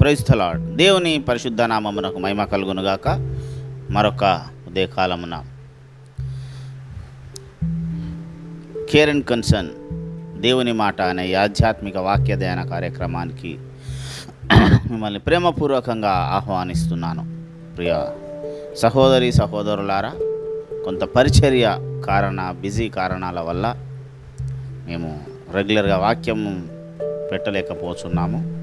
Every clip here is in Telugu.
ప్రైస్థలాడ్ దేవుని పరిశుద్ధ నామమునకు మహిమ కలుగునుగాక. మరొక ఉదయకాలమున కేర్ అండ్ కన్సర్న్ దేవుని మాట అనే ఆధ్యాత్మిక వాక్య ధ్యాన కార్యక్రమానికి మిమ్మల్ని ప్రేమపూర్వకంగా ఆహ్వానిస్తున్నాను. ప్రియ సహోదరి సహోదరులారా కొంత పరిచర్య కారణ బిజీ కారణాల వల్ల మేము రెగ్యులర్గా వాక్యం పెట్టలేకపోతున్నాము.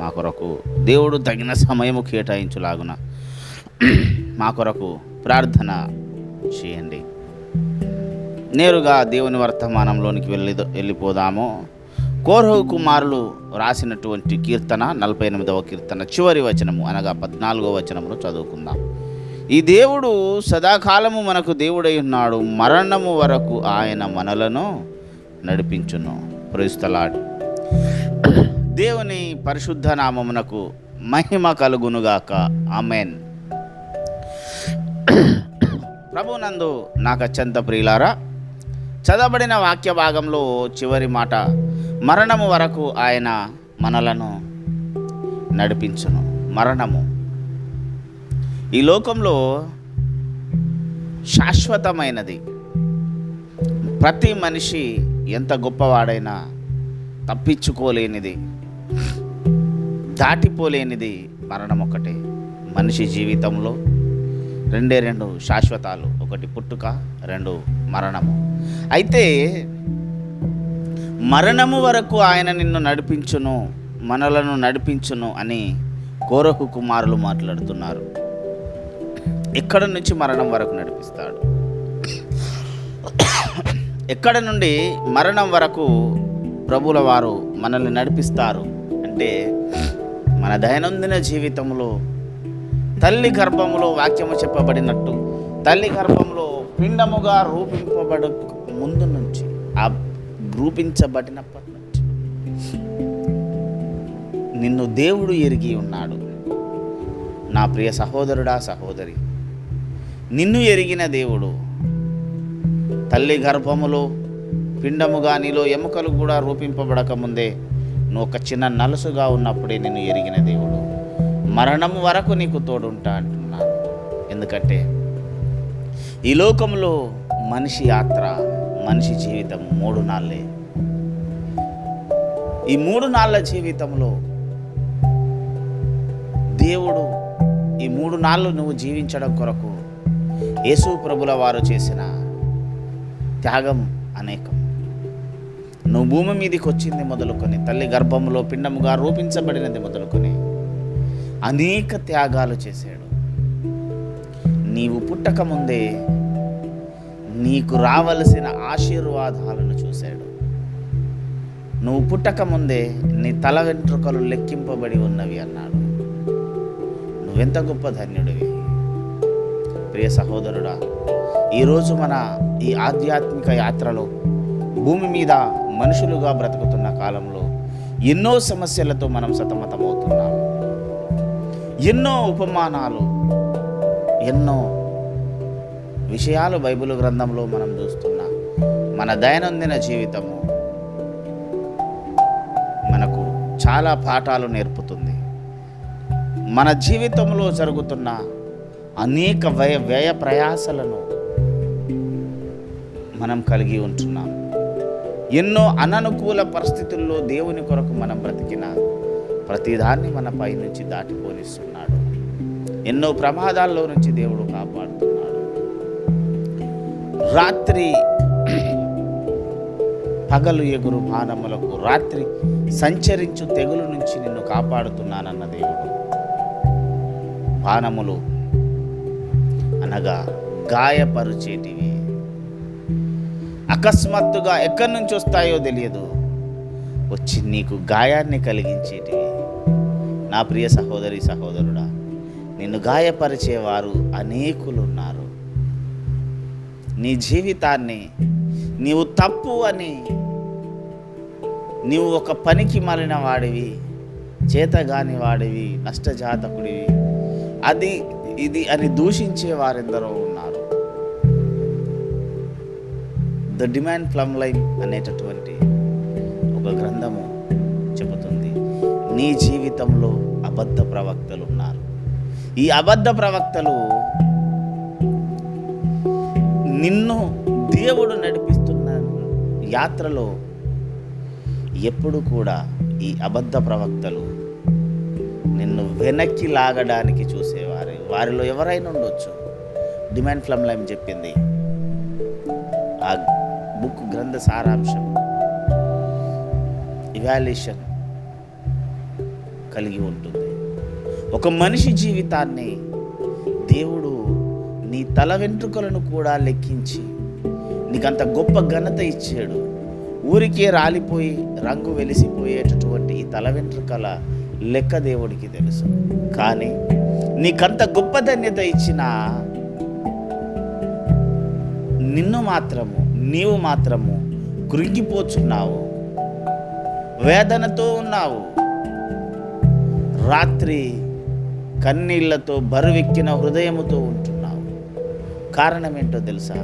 మా కొరకు దేవుడు తగిన సమయము కేటాయించులాగున మా కొరకు ప్రార్థన చేయండి. నేరుగా దేవుని వర్తమానంలోనికి వెళ్ళి వెళ్ళిపోదాము. కోరహు కుమారులు రాసినటువంటి కీర్తన నలభై ఎనిమిదవ కీర్తన చివరి వచనము అనగా పద్నాలుగో వచనమును చదువుకుందాం. ఈ దేవుడు సదాకాలము మనకు దేవుడై ఉన్నాడు మరణము వరకు ఆయన మనలను నడిపించును. ప్రైస్తలాడు దేవుని పరిశుద్ధ నామమునకు మహిమ కలుగునుగాక. ఆమెన్. ప్రభునందు నాకు అత్యంత ప్రియులారా చదవబడిన వాక్య భాగంలో చివరి మాట మరణము వరకు ఆయన మనలను నడిపించును. మరణము. ఈ లోకంలో శాశ్వతమైనది. ప్రతి మనిషి ఎంత గొప్పవాడైనా తప్పించుకోలేనిది. దాటిపోలేనిది మరణం ఒకటే మనిషి జీవితంలో రెండే రెండు శాశ్వతాలు ఒకటి పుట్టుక రెండు మరణము. అయితే మరణము వరకు ఆయన నిన్ను నడిపించును మనలను నడిపించును అని కోరకు కుమారులు మాట్లాడుతున్నారు. ఎక్కడ నుంచి మరణం వరకు నడిపిస్తాడు? ఎక్కడ నుండి మరణం వరకు ప్రభుల వారు మనల్ని నడిపిస్తారు అంటే మన దైనందిన జీవితంలో తల్లి గర్భములో వాక్యము చెప్పబడినట్టు తల్లి గర్భంలో పిండముగా రూపింపబడ ముందు నుంచి ఆ రూపించబడినప్పటి నుంచి నిన్ను దేవుడు ఎరిగి ఉన్నాడు. నా ప్రియ సహోదరుడా సహోదరి నిన్ను ఎరిగిన దేవుడు తల్లి గర్భములో పిండముగా నీలో ఎముకలు కూడా రూపింపబడక ముందే నువ్వు ఒక చిన్న నలుసుగా ఉన్నప్పుడే నేను ఎరిగిన దేవుడు. మరణం వరకు నీకు తోడుంటా అంటున్నాను ఎందుకంటే ఈ లోకంలో మనిషి యాత్ర మనిషి జీవితం మూడు నాళ్ళే. ఈ మూడు నాళ్ళ జీవితంలో దేవుడు ఈ మూడు నాళ్ళు నువ్వు జీవించడం కొరకు యేసు ప్రభుల వారు చేసిన త్యాగం అనేకం. నువ్వు భూమి మీదకి వచ్చింది మొదలుకొని తల్లి గర్భంలో పిండముగా రూపించబడినది మొదలుకొని అనేక త్యాగాలు చేశాడు. నీవు పుట్టక ముందే నీకు రావలసిన ఆశీర్వాదాలను చూశాడు. నువ్వు పుట్టక ముందే నీ తల వెంట్రుకలు లెక్కింపబడి ఉన్నవి అన్నాడు. నువ్వెంత గొప్ప ధన్యుడివి. ప్రియ సహోదరుడా ఈరోజు మన ఈ ఆధ్యాత్మిక యాత్రలో భూమి మీద మనుషులుగా బ్రతుకుతున్న కాలంలో ఎన్నో సమస్యలతో మనం సతమతమవుతున్నాం. ఎన్నో ఉపమానాలు ఎన్నో విషయాలు బైబిల్ గ్రంథంలో మనం చూస్తున్నాం. మన దైనందిన జీవితము మనకు చాలా పాఠాలు నేర్పుతుంది. మన జీవితంలో జరుగుతున్న అనేక వ్యయ వ్యయ ప్రయాసలను మనం కలిగి ఉంటున్నాం. ఎన్నో అననుకూల పరిస్థితుల్లో దేవుని కొరకు మనం బ్రతికిన ప్రతిదాన్ని మన పై నుంచి దాటిపోనిస్తున్నాడు. ఎన్నో ప్రమాదాల్లో నుంచి దేవుడు కాపాడుతున్నాడు. రాత్రి పగలు ఎగురు మానములకు రాత్రి సంచరించు తెగులు నుంచి నిన్ను కాపాడుతున్నానన్న దేవుడు. బాణములు అనగా గాయపరుచేటివి. అకస్మాత్తుగా ఎక్కడి నుంచి వస్తాయో తెలియదు. వచ్చి నీకు గాయాన్ని కలిగించేటివి నా ప్రియ సహోదరి సహోదరుడా నిన్ను గాయపరిచేవారు అనేకులు ఉన్నారు నీ జీవితాన్ని నీవు తప్పు అని నీవు ఒక పనికి మారిన వాడివి చేతగాని వాడివి నష్టజాతకుడివి. అది ఇది అని దూషించే వారెందరో ఉన్నారు. ద డిమాండ్ ఫ్లమ్ లైన్ అనేటటువంటి ఒక గ్రంథము చెబుతుంది. నీ జీవితంలో అబద్ధ ప్రవక్తలు ఉన్నారు ఈ అబద్ధ ప్రవక్తలు నిన్ను దేవుడు నడిపిస్తున్న యాత్రలో ఎప్పుడు కూడా ఈ అబద్ధ ప్రవక్తలు నిన్ను వెనక్కి లాగడానికి చూసేవారు. వారిలో ఎవరైనా ఉండొచ్చు. డిమాండ్ ఫ్లమ్ లైమ్ చెప్పింది. ఆ బుక్ గ్రంథ సారాంశం. ఇవాల్యుయేషన్ కలిగి ఉంటుంది. ఒక మనిషి జీవితాన్ని దేవుడు నీ తల వెంట్రుకలను కూడా లెక్కించి నీకంత గొప్ప ఘనత ఇచ్చాడు. ఊరికే రాలిపోయి రంగు వెలిసిపోయేటటువంటి ఈ తల వెంట్రుకల లెక్క దేవుడికి తెలుసు. కానీ నీకంత గొప్ప ధన్యత ఇచ్చిన నిన్ను మాత్రము నీవు మాత్రము కృంగిపోచున్నావు వేదనతో ఉన్నావు. రాత్రి కన్నీళ్ళతో బరువెక్కిన హృదయముతో ఉంటున్నావు. కారణం ఏంటో తెలుసా?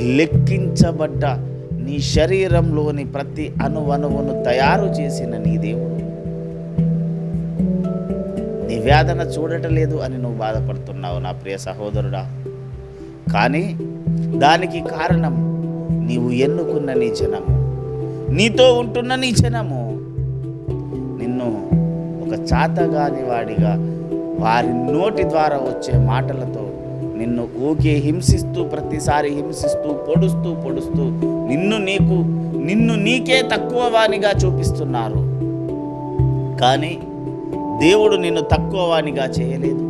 లెక్కించబడ్డ నీ శరీరంలోని ప్రతి అణువణువును తయారు చేసిన నీ దేవుడు. నీ వేదన చూడటలేదు అని నువ్వు బాధపడుతున్నావు నా ప్రియ సహోదరుడా. కానీ దానికి కారణం నీవు ఎన్నుకున్న నీ జనము. నీతో ఉంటున్న నీ జనము. నిన్ను ఒక చాతగాని వాడిగా వారి నోటి ద్వారా వచ్చే మాటలతో నిన్ను ఊకే హింసిస్తూ ప్రతిసారి హింసిస్తూ పొడుస్తూ పొడుస్తూ నిన్ను నీకు నిన్ను నీకే తక్కువ వానిగా చూపిస్తున్నారు. కానీ దేవుడు నిన్ను తక్కువ వానిగా చేయలేదు.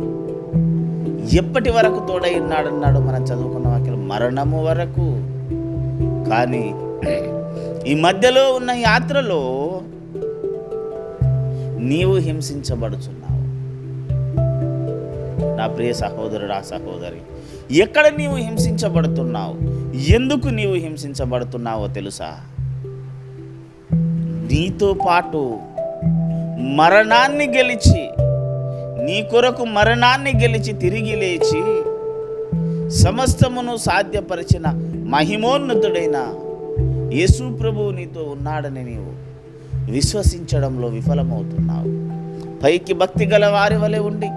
ఎప్పటి వరకు తోడై ఉన్నాడన్నాడు మనం చదువుకున్న వాక్యం. మరణము వరకు. కానీ ఈ మధ్యలో ఉన్న యాత్రలో నీవు హింసించబడుచున్నావు. నా ప్రియ సహోదరుడు ఆ సహోదరి ఎక్కడ నీవు హింసించబడుతున్నావు? ఎందుకు నీవు హింసించబడుతున్నావో తెలుసా? నీతో పాటు మరణాన్ని గెలిచి నీ కొరకు మరణాన్ని గెలిచి తిరిగి లేచి సమస్తమును సాధ్యపరిచిన మహిమోన్నతుడైన యేసు ప్రభువు నీతో ఉన్నాడని నీవు విశ్వసించడంలో విఫలమవుతున్నావు. పైకి భక్తి గల వారి వలె ఉండి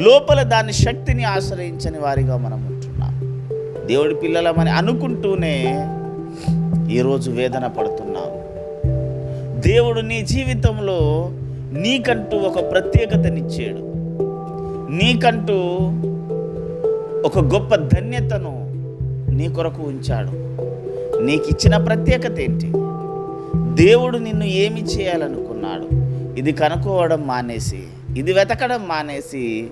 లోపల దాని శక్తిని ఆశ్రయించని వారిగా మనం ఉంటున్నాం. దేవుడి పిల్లలమని అనుకుంటూనే ఈరోజు వేదన పడుతున్నావు దేవుడు నీ జీవితంలో నీకంటూ ఒక ప్రత్యేకతనిచ్చాడు. నీకంటూ ఒక గొప్ప ధన్యతను నీ కొరకు ఉంచాడు. నీకు ఇచ్చిన ప్రత్యేకత ఏంటి? దేవుడు నిన్ను ఏమి చేయాలనుకున్నాడు? ఇది కనుక్కోవడం మానేసి ఇది వెతకడం మానేసి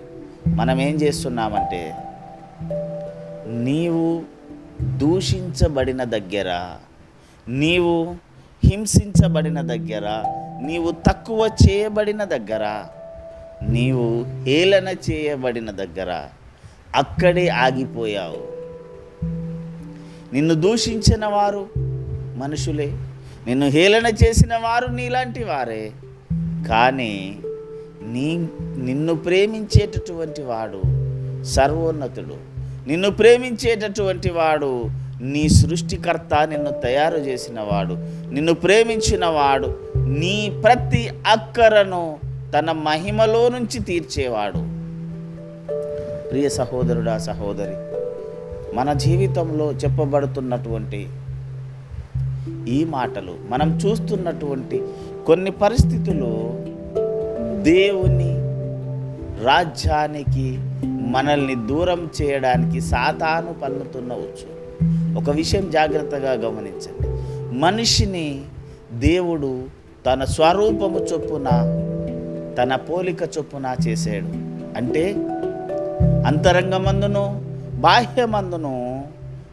మనం ఏం చేస్తున్నామంటే నీవు దూషించబడిన దగ్గర నీవు హింసించబడిన దగ్గర నీవు తక్కువ చేయబడిన దగ్గర నీవు హేళన చేయబడిన దగ్గర అక్కడే ఆగిపోయావు. నిన్ను దూషించిన వారు మనుషులే. నిన్ను హేళన చేసిన వారు నీలాంటి వారే. కానీ నీ నిన్ను ప్రేమించేటటువంటి వాడు సర్వోన్నతుడు. నిన్ను ప్రేమించేటటువంటి వాడు నీ సృష్టికర్త నిన్ను తయారు చేసిన వాడు. నిన్ను ప్రేమించిన వాడు నీ ప్రతి అక్కరను తన మహిమలో నుంచి తీర్చేవాడు. ప్రియ సహోదరుడా సహోదరి మన జీవితంలో చెప్పబడుతున్నటువంటి ఈ మాటలు మనం చూస్తున్నటువంటి కొన్ని పరిస్థితులు దేవుని రాజ్యానికి మనల్ని దూరం చేయడానికి సాతాను పన్నుతున్నవచ్చు ఒక విషయం జాగ్రత్తగా గమనించండి. మనిషిని దేవుడు తన స్వరూపము చొప్పున తన పోలిక చొప్పున చేశాడు అంటే అంతరంగమందును బాహ్యమందును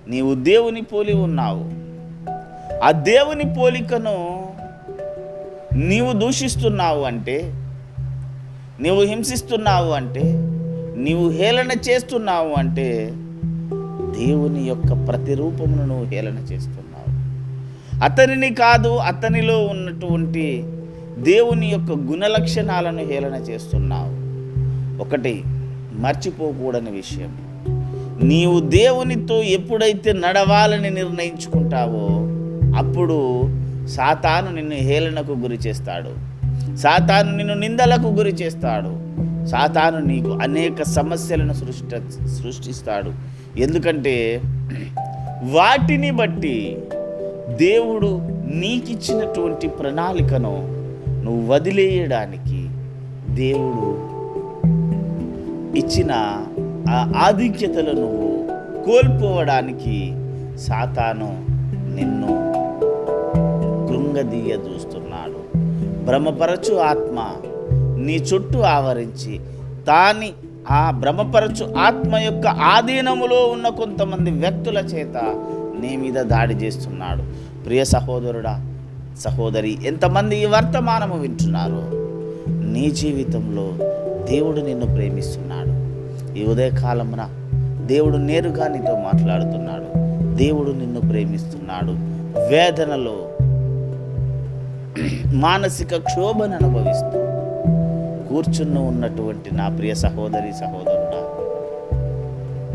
నీవు దేవుని పోలి ఉన్నావు. ఆ దేవుని పోలికను నీవు దూషిస్తున్నావు అంటే నీవు హింసిస్తున్నావు అంటే నీవు హేళన చేస్తున్నావు అంటే దేవుని యొక్క ప్రతిరూపమును నువ్వు హేళన చేస్తున్నావు. అతనిని కాదు అతనిలో ఉన్నటువంటి దేవుని యొక్క గుణలక్షణాలను హేళన చేస్తున్నావు. ఒకటి మర్చిపోకూడని విషయం. నీవు దేవునితో ఎప్పుడైతే నడవాలని నిర్ణయించుకుంటావో అప్పుడు సాతాను నిన్ను హేళనకు గురి చేస్తాడు. సాతాను నిన్ను నిందలకు గురి చేస్తాడు. సాతాను నీకు అనేక సమస్యలను సృష్ట సృష్టిస్తాడు. ఎందుకంటే వాటిని బట్టి దేవుడు నీకిచ్చినటువంటి ప్రణాళికను నువ్వు వదిలేయడానికి దేవుడు ఇచ్చిన ఆ ఆధిక్యతలు నువ్వు కోల్పోవడానికి సాతాను నిన్ను కృంగదీయ చూస్తున్నాడు భ్రమపరచు ఆత్మ నీ చుట్టూ ఆవరించి దాని ఆ భ్రమపరచు ఆత్మ యొక్క ఆధీనములో ఉన్న కొంతమంది వ్యక్తుల చేత నీ మీద దాడి చేస్తున్నాడు. ప్రియ సహోదరుడా సహోదరి ఎంతమంది ఈ వర్తమానము వింటున్నారు నీ జీవితంలో దేవుడు నిన్ను ప్రేమిస్తున్నాడు. ఈ ఉదయకాలమున దేవుడు నేరుగా నీతో మాట్లాడుతున్నాడు. దేవుడు నిన్ను ప్రేమిస్తున్నాడు. వేదనలో మానసిక క్షోభను అనుభవిస్తూ కూర్చున్న ఉన్నటువంటి నా ప్రియ సహోదరి సహోదరుడా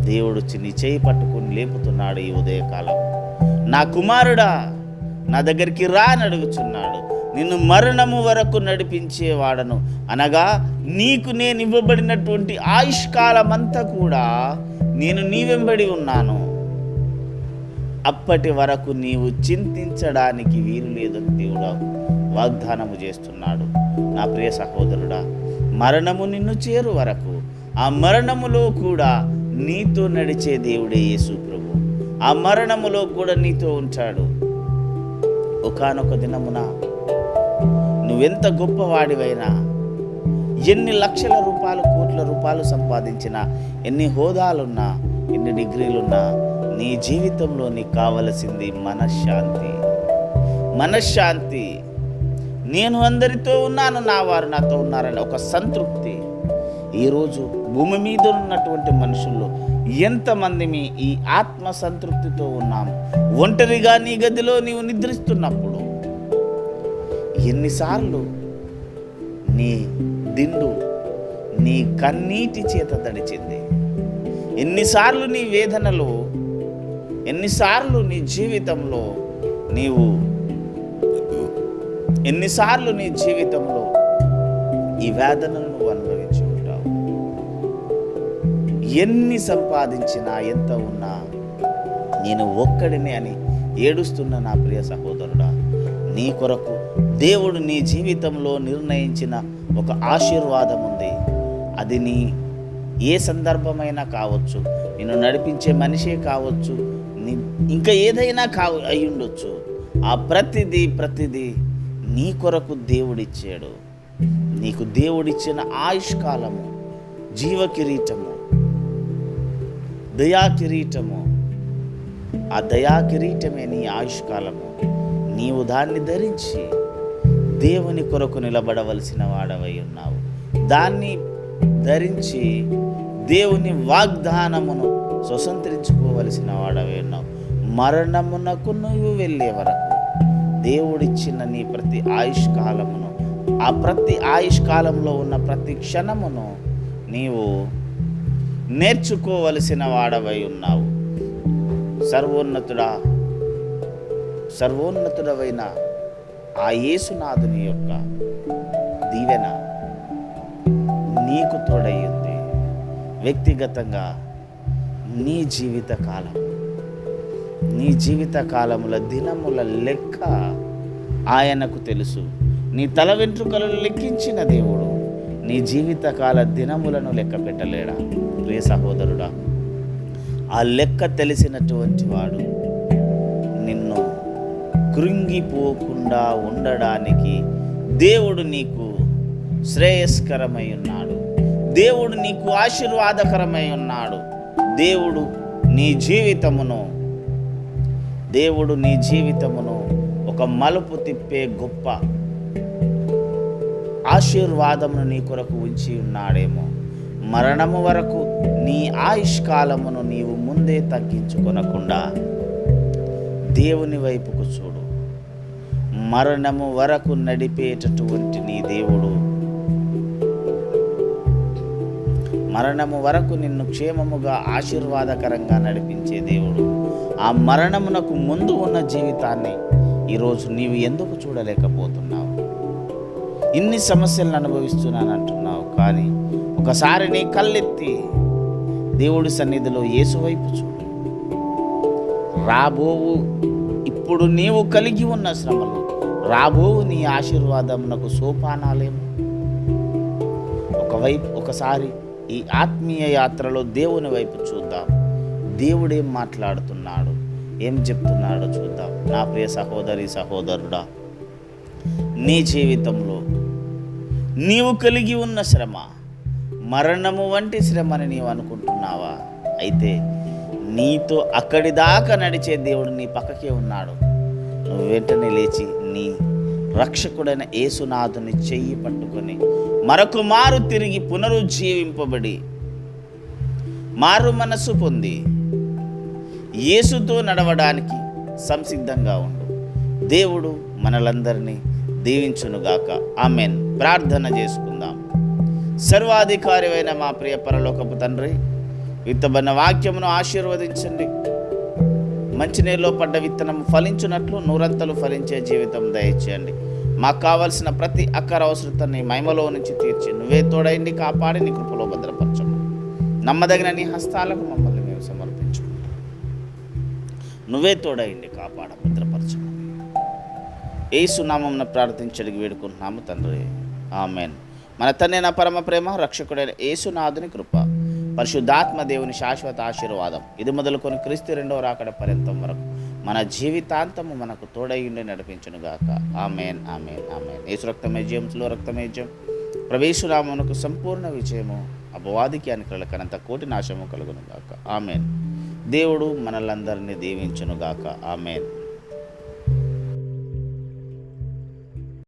దేవుడు చిన్ని నీ చేయి పట్టుకుని లేపుతున్నాడు ఈ ఉదయకాలం. నా కుమారుడా నా దగ్గరికి రా అని అడుగుచున్నాడు. నిన్ను మరణము వరకు నడిపించేవాడను. అనగా నీకు నేను ఇవ్వబడినటువంటి ఆయుష్కాలమంతా కూడా నేను నీ వెంబడి ఉన్నాను. అప్పటి వరకు నీవు చింతించడానికి వీలు లేదని దేవుడు వాగ్దానము చేస్తున్నాడు. నా ప్రియ సహోదరుడా మరణము నిన్ను చేరు వరకు ఆ మరణములో కూడా నీతో నడిచే దేవుడే యేసు ప్రభు. ఆ మరణములో కూడా నీతో ఉంచాడు ఒకానొక దినమున నువ్వెంత గొప్పవాడివైనా ఎన్ని లక్షల రూపాయలు కోట్ల రూపాయలు సంపాదించినా ఎన్ని హోదాలున్నా ఎన్ని డిగ్రీలున్నా నీ జీవితంలో నీకు కావలసింది మనశ్శాంతి. మనశ్శాంతి. నేను అందరితో ఉన్నాను నా వారు నాతో ఉన్నారని ఒక సంతృప్తి. ఈరోజు భూమి మీద ఉన్నటువంటి మనుషుల్లో ఎంతమంది మీ ఈ ఆత్మ సంతృప్తితో ఉన్నాము ఒంటరిగా నీ గదిలో నీవు నిద్రిస్తున్నప్పుడు ఎన్నిసార్లు నీ దిండు నీ కన్నీటి చేత తడిచింది. ఎన్నిసార్లు నీ వేదనలో ఎన్నిసార్లు నీ జీవితంలో నీవు ఎన్నిసార్లు నీ జీవితంలో ఈ వేదనను నువ్వు అనుభవించి ఉంటావు. ఎన్ని సంపాదించినా ఎంత ఉన్నా నేను ఒక్కడిని అని ఏడుస్తున్న నా ప్రియ సహోదరుడా నీ కొరకు దేవుడు నీ జీవితంలో నిర్ణయించిన ఒక ఆశీర్వాదం ఉంది అది నీ ఏ సందర్భమైనా కావచ్చు నిన్ను నడిపించే మనిషే కావచ్చు నీ ఇంకా ఏదైనా కావు అయ్యుండొచ్చు ఆ ప్రతిదీ ప్రతిదీ నీ కొరకు దేవుడిచ్చాడు. నీకు దేవుడిచ్చిన ఆయుష్కాలము జీవ కిరీటము దయా కిరీటము ఆ దయా కిరీటమే నీ ఆయుష్కాలము. నీవు దాన్ని ధరించి దేవుని కొరకు నిలబడవలసిన వాడవై ఉన్నావు. దాన్ని ధరించి దేవుని వాగ్దానమును స్వతంత్రించుకోవలసిన వాడవై ఉన్నావు. మరణమునకు నువ్వు వెళ్ళే వరకు దేవుడిచ్చిన నీ ప్రతి ఆయుష్కాలమును ఆ ప్రతి ఆయుష్కాలంలో ఉన్న ప్రతి క్షణమును నీవు నేర్చుకోవలసిన వాడవై ఉన్నావు. సర్వోన్నతుడా సర్వోన్నతుడవైన ఆ యేసునాథుని యొక్క దీవెన నీకు తోడయ్యింది. వ్యక్తిగతంగా నీ జీవిత కాలం. నీ జీవిత కాలముల దినముల లెక్క ఆయనకు తెలుసు. నీ తల వెంట్రుకలను లెక్కించిన దేవుడు నీ జీవితకాల దినములను లెక్క పెట్టలేడా? ప్రియ సహోదరుడా ఆ లెక్క తెలిసినటువంటి వాడు నిన్ను కృంగిపోకుండా ఉండడానికి దేవుడు నీకు శ్రేయస్కరమై ఉన్నాడు. దేవుడు నీకు ఆశీర్వాదకరమై ఉన్నాడు. దేవుడు నీ జీవితమును దేవుడు నీ జీవితమును ఒక మలుపు తిప్పే గొప్ప ఆశీర్వాదమును నీ కొరకు ఉంచి ఉన్నాడేమో. మరణము వరకు నీ ఆయుష్కాలమును నీవు ముందే తగ్గించుకొనకుండా దేవుని వైపుకు చూడు. మరణము వరకు నడిపేటటువంటి నీ దేవుడు. మరణము వరకు నిన్ను క్షేమముగా ఆశీర్వాదకరంగా నడిపించే దేవుడు. ఆ మరణమునకు ముందు ఉన్న జీవితాన్ని ఈరోజు నీవు ఎందుకు చూడలేకపోతున్నావు? ఇన్ని సమస్యలను అనుభవిస్తున్నాను అంటున్నావు కానీ ఒకసారి నీ కళ్ళెత్తి దేవుడి సన్నిధిలో యేసువైపు చూడు. రాబోవు ఇప్పుడు నీవు కలిగి ఉన్న శ్రమలు రాబో నీ ఆశీర్వాదమునకు సోపానాలేమో ఒకవైపు ఒకసారి ఈ ఆత్మీయ యాత్రలో దేవుని వైపు చూద్దాం. దేవుడేం మాట్లాడుతున్నాడు. ఏం చెప్తున్నాడో చూద్దాం. నా ప్రియ సహోదరి సహోదరుడా నీ జీవితంలో నీవు కలిగి ఉన్న శ్రమ మరణము వంటి శ్రమని నీవు అనుకుంటున్నావా? అయితే నీతో అక్కడి దాకా నడిచే దేవుడు నీ పక్కకే ఉన్నాడు. నువ్వు వెంటనే లేచి నీ రక్షకుడైన యేసునాథుని చెయ్యి పట్టుకొని మరొకమారు తిరిగి పునరుజ్జీవింపబడి మారు మనస్సు పొంది యేసుతో నడవడానికి సంసిద్ధంగా ఉండు. దేవుడు మనలందరినీ దీవించునుగాక. ఆమెన్. ప్రార్థన చేసుకుందాం. సర్వాధికారి మా ప్రియ పరలోకపు తండ్రి విత్తబడిన వాక్యమును ఆశీర్వదించండి. మంచినీళ్ళలో పడ్డ విత్తనం ఫలించున్నట్లు నూరంతలు ఫలించే జీవితం దయచేయండి. మాకు కావలసిన ప్రతి అక్కర అవసరతని మహిమలో నుంచి తీర్చి నువ్వే తోడైండి కాపాడి నీ కృపలో భద్రపరచము నమ్మదగిన నీ హస్తాలకు మమ్మల్ని మేము సమర్పించుకుంటాం నువ్వే తోడైండి కాపాడ భద్రపరచము ఏ సునామం ప్రార్థించడికి వేడుకుంటున్నాము తండ్రి. ఆమెన్. మన తండ్రి నా పరమ ప్రేమ రక్షకుడైన ఏసునాథుని కృప. పరిశుద్ధాత్మ దేవుని శాశ్వత ఆశీర్వాదం. ఇది మొదలుకొని క్రీస్తు రెండవ రాకడ పర్యంతం వరకు మన జీవితాంతము మనకు తోడయుండి నడిపించునుగాక ఆమెన్ ఆమెన్ ఆమెన్. ఏసు రక్తమే జయంలో రక్తమే జయం ప్రవేశురామునకు సంపూర్ణ విజయము అపవాదికి అనుకలకనంత కోటి నాశము కలుగునుగాక ఆమెన్. దేవుడు మనలందరినీ దీవించునుగాక ఆమెన్.